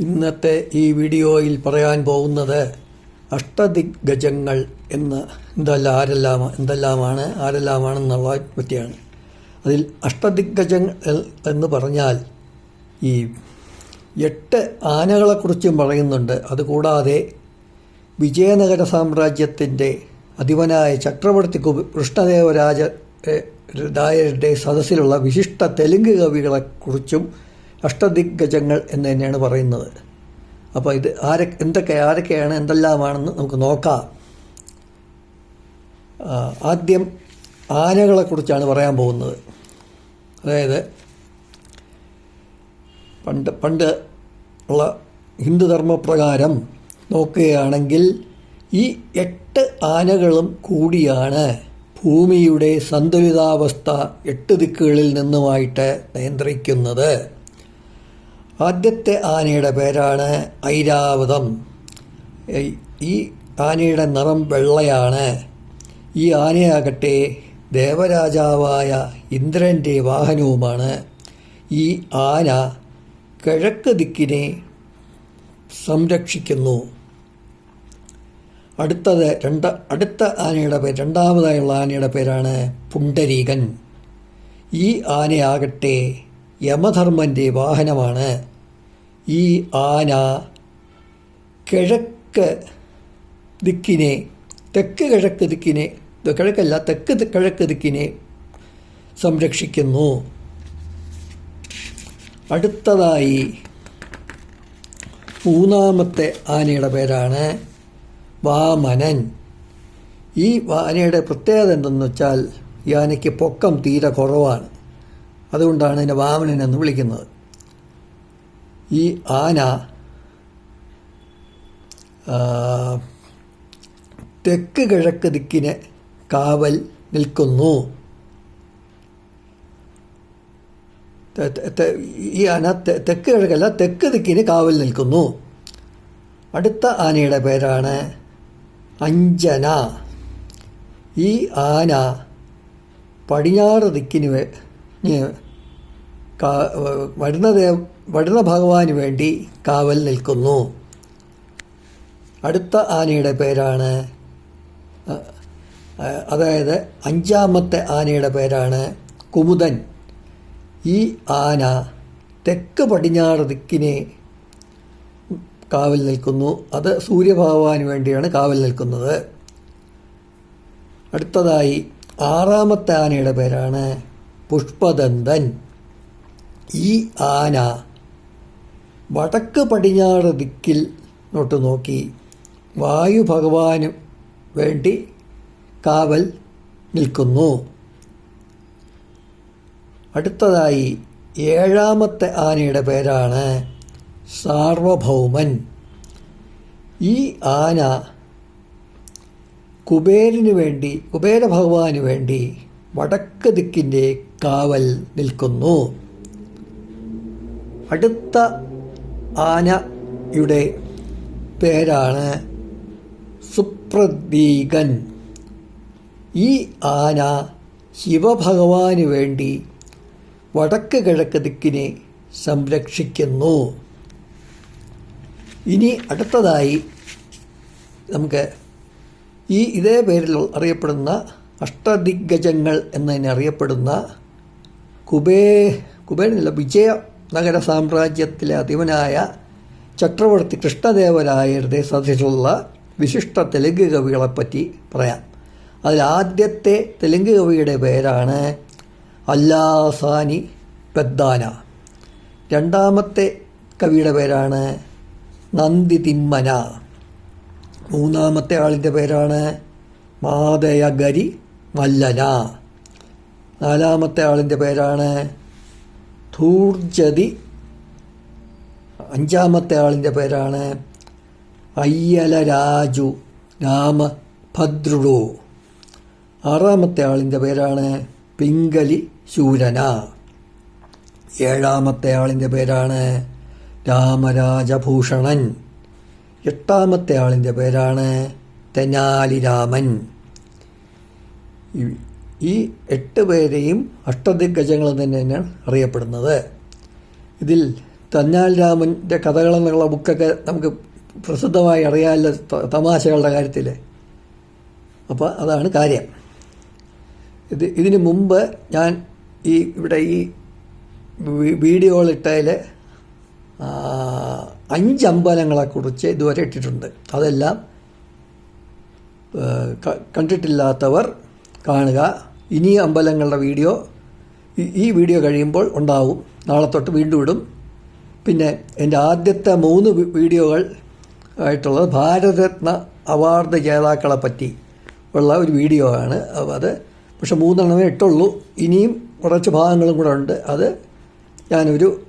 ഇന്നത്തെ ഈ വീഡിയോയിൽ പറയാൻ പോകുന്നത് അഷ്ടദിഗ്ഗജങ്ങൾ എന്ന് എന്തെല്ലാം ആരെല്ലാം എന്തെല്ലാമാണ് ആരെല്ലാമാണെന്നുള്ള പറ്റിയാണ്. അതിൽ അഷ്ടദിഗ്ഗജങ്ങൾ എന്ന് പറഞ്ഞാൽ ഈ എട്ട് ആനകളെക്കുറിച്ചും പറയുന്നുണ്ട്. അതുകൂടാതെ വിജയനഗര സാമ്രാജ്യത്തിന്റെ അധിപനായ ചക്രവർത്തി കൃഷ്ണദേവരാജ രായരുടെ സദസ്സിലുള്ള വിശിഷ്ട തെലുങ്ക് കവികളെക്കുറിച്ചും അഷ്ടദിഗ്ഗജങ്ങൾ എന്ന് തന്നെയാണ് പറയുന്നത്. അപ്പോൾ ഇത് ആരെ എന്തൊക്കെ ആരൊക്കെയാണ് എന്തെല്ലാമാണെന്ന് നമുക്ക് നോക്കാം. ആദ്യം ആനകളെക്കുറിച്ചാണ് പറയാൻ പോകുന്നത്. അതായത് പണ്ട് പണ്ട് ഉള്ള ഹിന്ദുധർമ്മപ്രകാരം നോക്കുകയാണെങ്കിൽ ഈ എട്ട് ആനകളും കൂടിയാണ് ഭൂമിയുടെ സന്തുലിതാവസ്ഥ എട്ട് ദിക്കുകളിൽ നിന്നുമായിട്ട് നിയന്ത്രിക്കുന്നത്. ആദ്യത്തെ ആനയുടെ പേരാണ് ഐരാവതം. ഈ- ആനയുടെ നിറം വെള്ളയാണ്. ഈ ആനയാകട്ടെ ദേവരാജാവായ ഇന്ദ്രന്റെ വാഹനവുമാണ്. ഈ ആന കിഴക്ക് ദിക്കിനെ സംരക്ഷിക്കുന്നു. അടുത്തത് രണ്ട അടുത്ത ആനയുടെ പേര് രണ്ടാമതായുള്ള ആനയുടെ പേരാണ് പുണ്ടരീകൻ ഈ ആനയാകട്ടെ യമധർമ്മന്റെ വാഹനമാണ്. ഈ ആന കിഴക്ക് ദിക്കിനെ തെക്ക് കിഴക്ക് ദിക്കിനെ കിഴക്കല്ല തെക്ക് കിഴക്ക് ദിക്കിനെ സംരക്ഷിക്കുന്നു. അടുത്തതായി മൂന്നാമത്തെ ആനയുടെ പേരാണ് വാമനൻ. ഈ ആനയുടെ പ്രത്യേകത എന്തെന്ന് വെച്ചാൽ ഈ ആനയ്ക്ക് പൊക്കം തീരെ കുറവാണ്. അതുകൊണ്ടാണ് ഇതിനെ വാമനൻ എന്ന് വിളിക്കുന്നത്. ഈ ആന തെക്ക് കിഴക്ക് ദിക്കിനെ കാവൽ നിൽക്കുന്നു. ഈ ആന തെക്ക് കിഴക്കല്ല തെക്ക് ദിക്കിന് കാവൽ നിൽക്കുന്നു. അടുത്ത ആനയുടെ പേരാണ് അഞ്ജന. ഈ ആന പടിഞ്ഞാറ് ദിക്കിന് വരുന്ന ദേവ് വരുന്ന ഭഗവാന് വേണ്ടി കാവൽ നിൽക്കുന്നു. അടുത്ത ആനയുടെ പേരാണ് അതായത് അഞ്ചാമത്തെ ആനയുടെ പേരാണ് കുമുദൻ. ഈ ആന തെക്ക് പടിഞ്ഞാറ് ദിക്കിനെ കാവൽ നിൽക്കുന്നു. അത് സൂര്യഭഗവാന് വേണ്ടിയാണ് കാവൽ നിൽക്കുന്നത്. അടുത്തതായി ആറാമത്തെ ആനയുടെ പേരാണ് പുഷ്പദന്തൻ. ഈ ആന വടക്ക് പടിഞ്ഞാറ് ദിക്കിൽ നോട്ട് നോക്കി വായു ഭഗവാന് വേണ്ടി കാവൽ നിൽക്കുന്നു. അടുത്തതായി ഏഴാമത്തെ ആനയുടെ പേരാണ് സാർവഭൗമൻ. ഈ ആന കുബേരന് വേണ്ടി കുബേര ഭഗവാന് വേണ്ടി വടക്ക് ദിക്കിന്റെ കാവൽ നിൽക്കുന്നു. അടുത്ത ആനയുടെ പേരാണ് സുപ്രദീകൻ ഈ ആന ശിവഭഗവാന് വേണ്ടി വടക്ക് കിഴക്ക് ദിക്കിനെ സംരക്ഷിക്കുന്നു. ഇനി അടുത്തതായി നമുക്ക് ഈ ഇതേ പേരിൽ അറിയപ്പെടുന്ന അഷ്ടദിഗ്ഗജങ്ങൾ എന്നതിനറിയപ്പെടുന്ന കുബേ കുബേരനല്ല വിജയ നഗര സാമ്രാജ്യത്തിലെ അധിപനായ ചക്രവർത്തി കൃഷ്ണദേവരായരുടെ സദസ്സിലുള്ള വിശിഷ്ട തെലുങ്ക് കവികളെപ്പറ്റി പറയാം. അതിൽ ആദ്യത്തെ തെലുങ്ക് കവിയുടെ പേരാണ് അല്ലാസാനി പെദ്ദാന രണ്ടാമത്തെ കവിയുടെ പേരാണ് നന്ദി തിമ്മന. മൂന്നാമത്തെ ആളിന്റെ പേരാണ് മാതയഗരി മല്ലന. നാലാമത്തെ ആളിന്റെ പേരാണ് ധൂർജതി അഞ്ചാമത്തെ ആളിന്റെ പേരാണ് അയ്യലരാജു രാമഭദ്രുഡു ആറാമത്തെ ആളിന്റെ പേരാണ് പിങ്കലി ശൂരന. ഏഴാമത്തെ ആളിന്റെ പേരാണ് രാമരാജഭൂഷണൻ. എട്ടാമത്തെ ആളിന്റെ പേരാണ് തെനാലിരാമൻ. ഈ- എട്ട് പേരെയും അഷ്ടദിഗ്ഗജങ്ങൾ തന്നെയാണ് അറിയപ്പെടുന്നത്. ഇതിൽ തന്നാൽ രാമന്റെ കഥകളെന്നുള്ള ബുക്കൊക്കെ നമുക്ക് പ്രസിദ്ധമായി അറിയാമല്ലോ തമാശകളുടെ കാര്യത്തിൽ അപ്പോൾ അതാണ് കാര്യം. ഇത് ഇതിനു മുമ്പ് ഞാൻ ഈ ഇവിടെ ഈ വീഡിയോകളിട്ടതിൽ അഞ്ച് അമ്പലങ്ങളെക്കുറിച്ച് ഇതുവരെ ഇട്ടിട്ടുണ്ട്. അതെല്ലാം കണ്ടിട്ടില്ലാത്തവർ കാണുക. ഇനി അമ്പലങ്ങളുടെ വീഡിയോ ഈ- വീഡിയോ കഴിയുമ്പോൾ ഉണ്ടാവും. നാളെ തൊട്ട് വീണ്ടും ഇടും. പിന്നെ എന്റെ ആദ്യത്തെ മൂന്ന് വീഡിയോകൾ ആയിട്ടുള്ളത് ഭാരതരത്ന അവാർഡ് ജേതാക്കളെ പറ്റി ഉള്ള ഒരു വീഡിയോ ആണ്. അത് പക്ഷെ മൂന്നെണ്ണമേ ഇട്ടുള്ളൂ. ഇനിയും കുറച്ച് ഭാഗങ്ങളും കൂടെ ഉണ്ട്. അത് ഞാനൊരു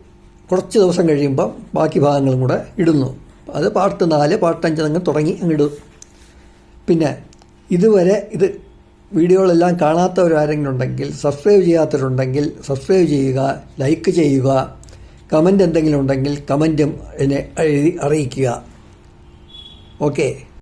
കുറച്ച് ദിവസം കഴിയുമ്പം ബാക്കി ഭാഗങ്ങളും കൂടെ ഇടുന്നു. അത് പാർട്ട് നാല് പാർട്ട് അഞ്ച് അങ്ങ് തുടങ്ങി അങ്ങിടും പിന്നെ ഇതുവരെ ഇത് വീഡിയോകളെല്ലാം കാണാത്തവരാരെങ്കിലും ഉണ്ടെങ്കിൽ സബ്സ്ക്രൈബ് ചെയ്യാത്തവരുണ്ടെങ്കിൽ സബ്സ്ക്രൈബ് ചെയ്യുക ലൈക്ക് ചെയ്യുക കമന്റ് എന്തെങ്കിലും ഉണ്ടെങ്കിൽ കമന്റും എന്നെ എഴുതി അറിയിക്കുക. ഓക്കെ